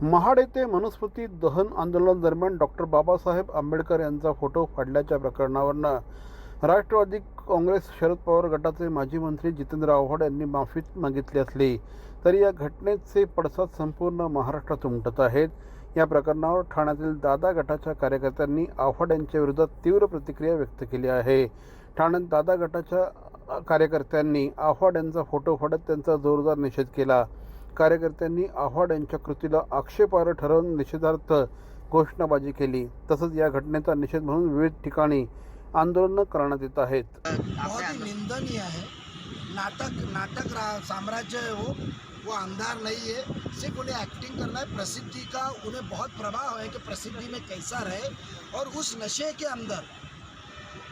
महाड येथे मनुस्मृती दहन आंदोलनादरम्यान डॉक्टर बाबासाहेब आंबेडकर यांचा फोटो फाडल्याच्या प्रकरणावरनं राष्ट्रवादी काँग्रेस शरद पवार गटाचे माजी मंत्री जितेंद्र आव्हाड यांनी माफी मागितली असली तरी या घटनेचे पडसाद संपूर्ण महाराष्ट्रात उमटत आहेत. या प्रकरणावर ठाण्यातील दादा गटाच्या कार्यकर्त्यांनी आव्हाड यांच्या विरोधात तीव्र प्रतिक्रिया व्यक्त केली आहे. ठाण्यात दादा गटाच्या कार्यकर्त्यांनी आव्हाड यांचा फोटो फाडत त्यांचा जोरदार निषेध केला. कार्यकर्त्यांनी आव्हाड यांच्या कृतीला आक्षेपार्ह ठरवून निषेधार्थ घोषणाबाजी केली. तसंच या घटनेचा निषेध म्हणून विविध ठिकाणी आंदोलनं करण्यात येत आहेत. बहुत ही निंदनीय है नाटक नाटक रा- साम्राज्य है वो. वो अंधार नहीं है सिर्फ उन्हें एक्टिंग करना है. प्रसिद्धि का उन्हें बहुत प्रभाव है कि प्रसिद्धि में कैसा रहे और उस नशे के अंदर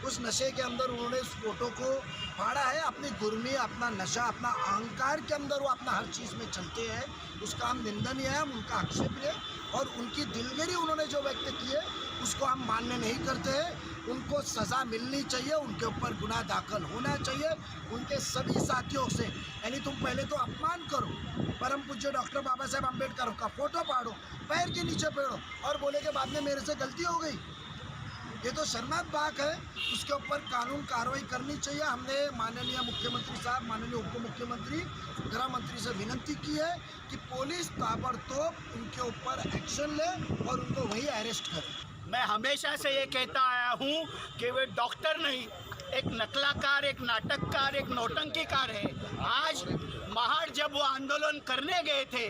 उस नशे के अंदर उन्होंने उस फ़ोटो को फाड़ा है। अपनी गुर्मी अपना नशा, अपना अहंकार के अंदर वो अपना हर चीज़ में चलते हैं। उसका हम निंदनीय है, हम उनका आक्षेप है और उनकी दिलगिरी उन्होंने जो व्यक्त की है, उसको हम मान्य नहीं करते हैं। उनको सज़ा मिलनी चाहिए, उनके ऊपर गुनाह दाखिल होना चाहिए, उनके सभी साथियों से। यानी तुम पहले तो अपमान करो, परम पूज्य डॉक्टर बाबा साहेब अंबेडकर का फ़ोटो पाड़ो पैर के नीचे पेड़ो और बोले के बाद में मेरे से गलती हो गई। ये तो शर्मनाक बात है। उसके ऊपर कानून कार्रवाई करनी चाहिए। हमने माननीय मुख्यमंत्री साहब, माननीय उप मुख्यमंत्री गृह मंत्री से विनती की है कि पुलिस ताबड़तोब उनके ऊपर एक्शन ले और उनको वही अरेस्ट करे। मैं हमेशा से ये कहता आया हूँ कि वे डॉक्टर नहीं, एक नकलाकार, एक नाटककार, एक नौटंकीकार है। आज महाड़ जब वो आंदोलन करने गए थे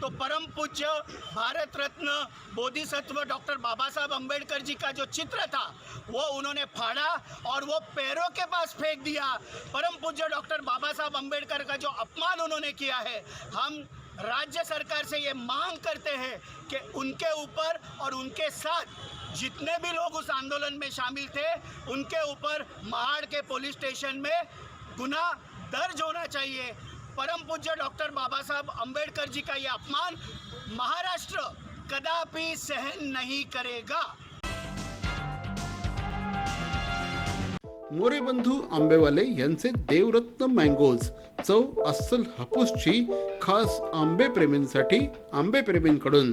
तो परम पूज्य भारत रत्न बोधिसत्व डॉक्टर बाबा साहब अंबेडकर जी का जो चित्र था, वो उन्होंने फाड़ा और वो पैरों के पास फेंक दिया। परम पूज्य डॉक्टर बाबा साहब अंबेडकर का जो अपमान उन्होंने किया है, हम राज्य सरकार से ये मांग करते हैं कि उनके ऊपर और उनके साथ जितने भी लोग उस आंदोलन में शामिल थे, उनके ऊपर महाड़ के पुलिस स्टेशन में गुना दर्ज होना चाहिए। परम पूज्य डॉक्टर बाबासाहेब आंबेडकरजी अंबेडकर जी का ये अपमान महाराष्ट्र कदापि सहन नहीं करेगा। मोरे बंधू आंबेवाले यांचे देवरत्न मँगोज चव अस्सल हापूसची खास आंबे प्रेमींसाठी आंबे प्रेमींकडून